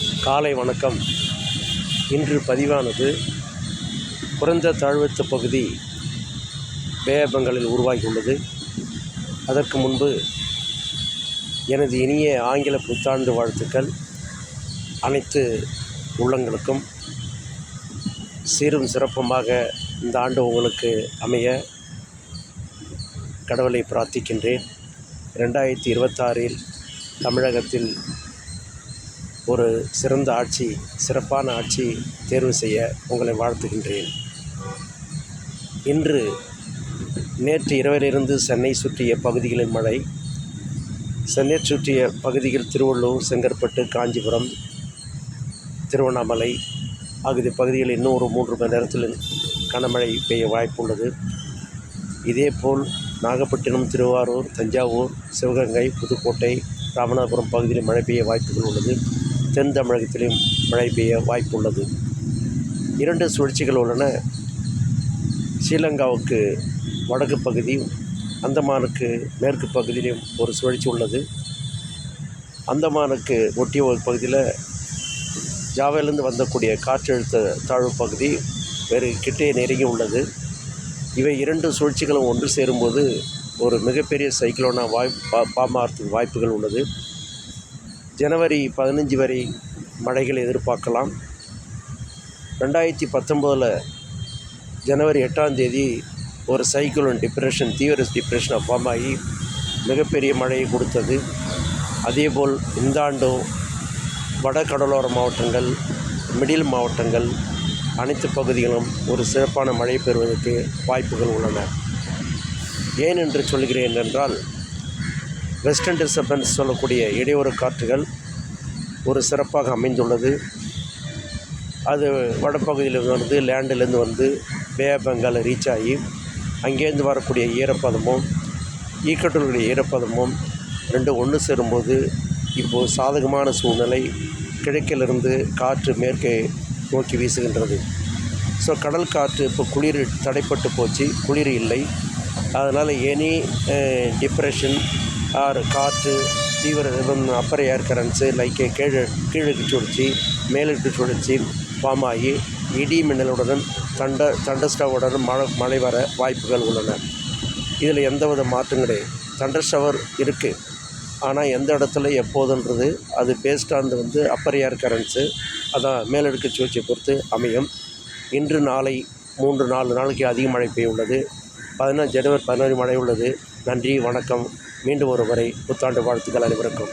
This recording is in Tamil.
காலை வணக்கம். இன்று பதிவானது குறைந்த தாழ்வத்த பகுதி பேபங்களில் உருவாகியுள்ளது. அதற்கு முன்பு எனது இனிய ஆங்கில புத்தாண்டு வாழ்த்துக்கள் அனைத்து உள்ளங்களுக்கும். சீரும் சிறப்புமாக இந்த ஆண்டு உங்களுக்கு அமைய கடவுளை பிரார்த்திக்கின்றேன். ரெண்டாயிரத்தி இருபத்தாறில் தமிழகத்தில் ஒரு சிறந்த ஆட்சி சிறப்பான ஆட்சி தேர்வு செய்ய உங்களை வாழ்த்துகின்றேன். இன்று நேற்று இரவிலிருந்து சென்னை சுற்றிய பகுதிகளின் மழை சென்னை சுற்றிய பகுதிகள் திருவள்ளூர் செங்கற்பட்டு காஞ்சிபுரம் திருவண்ணாமலை ஆகிய பகுதிகளில் இன்னும் ஒரு மூன்று மணி நேரத்தில் கனமழை பெய்ய வாய்ப்புள்ளது. இதேபோல் நாகப்பட்டினம் திருவாரூர் தஞ்சாவூர் சிவகங்கை புதுக்கோட்டை ராமநாதபுரம் பகுதியில் மழை பெய்ய வாய்ப்புகள் உள்ளது. தென் தமிழகத்திலும் மழை பெய்ய வாய்ப்புள்ளது. இரண்டு சுழற்சிகள் உள்ளன. ஸ்ரீலங்காவுக்கு வடக்கு பகுதி அந்தமானுக்கு மேற்கு பகுதியிலும் ஒரு சுழற்சி உள்ளது. அந்தமானுக்கு ஒட்டிய ஒரு பகுதியில் ஜாவையிலிருந்து வந்தக்கூடிய காற்றழுத்த தாழ்வு பகுதி வேறு கிட்டே நெருங்கி உள்ளது. இவை இரண்டு சுழற்சிகளும் ஒன்று சேரும்போது ஒரு மிகப்பெரிய சைக்ளோனாக வாய் பா பாமாறதுக்கு வாய்ப்புகள் உள்ளது. ஜனவரி பதினஞ்சு வரை மழைகள் எதிர்பார்க்கலாம். ரெண்டாயிரத்தி பத்தொம்போதில் ஜனவரி எட்டாம் தேதி ஒரு சைக்கிளோன் டிப்ரெஷன் தீவிர டிப்ரெஷனாக ஃபார்ம் ஆகி மிகப்பெரிய மழையை கொடுத்தது. அதேபோல் இந்த ஆண்டும் வட கடலோர மாவட்டங்கள் மிடில் மாவட்டங்கள் அனைத்து பகுதிகளும் ஒரு சிறப்பான மழை பெறுவதற்கு வாய்ப்புகள் உள்ளன. ஏன் என்று சொல்கிறேன் என்றால் வெஸ்டர்ன் டிஸ்டர்பன்ஸ் சொல்லக்கூடிய இடையூறு காற்றுகள் ஒரு சிறப்பாக அமைந்துள்ளது. அது வடப்பகுதியிலிருந்து வந்து லேண்டிலேருந்து வந்து பே பெங்கால் ரீச் ஆகி அங்கேருந்து வரக்கூடிய ஈரப்பதமும் ஈக்கட்டூருடைய ஈரப்பதமும் ரெண்டு ஒன்று சேரும்போது இப்போது சாதகமான சூழ்நிலை கிழக்கிலிருந்து காற்று மேற்கே நோக்கி வீசுகின்றது. ஸோ கடல் காற்று இப்போ குளிர் தடைப்பட்டு போச்சு. குளிர் இல்லை. அதனால் எனி டிப்ரெஷன் ஆறு காற்று தீவிர அப்பர் ஏர் கரண்ட்ஸு லைக் கீழே கீழுக்கு சுழற்சி மேலுக்கு சுழற்சி ஃபார்ம் ஆகி இடி மின்னலுடன் தண்ட தண்டஸ்டவுடன் மழை மழை வர வாய்ப்புகள் உள்ளன. இதில் எந்தவித மாற்றம் கிடையாது. தண்டர்ஸ்டவர் இருக்குது ஆனால் எந்த இடத்துல எப்போதுன்றது அது பேஸ்ட் வந்து அப்பர் ஏர் கரண்ட்ஸு அதான் மேலடுக்கு சுழற்சியை பொறுத்து அமையும். இன்று நாளை மூன்று நாலு நாளைக்கு அதிக மழை பெய்ய உள்ளது. பதினஞ்சு ஜனவரி பதினாறு மழை உள்ளது. நன்றி வணக்கம். மீண்டும் ஒரு முறை புத்தாண்டு வாழ்த்துக்கள் அனைவருக்கும்.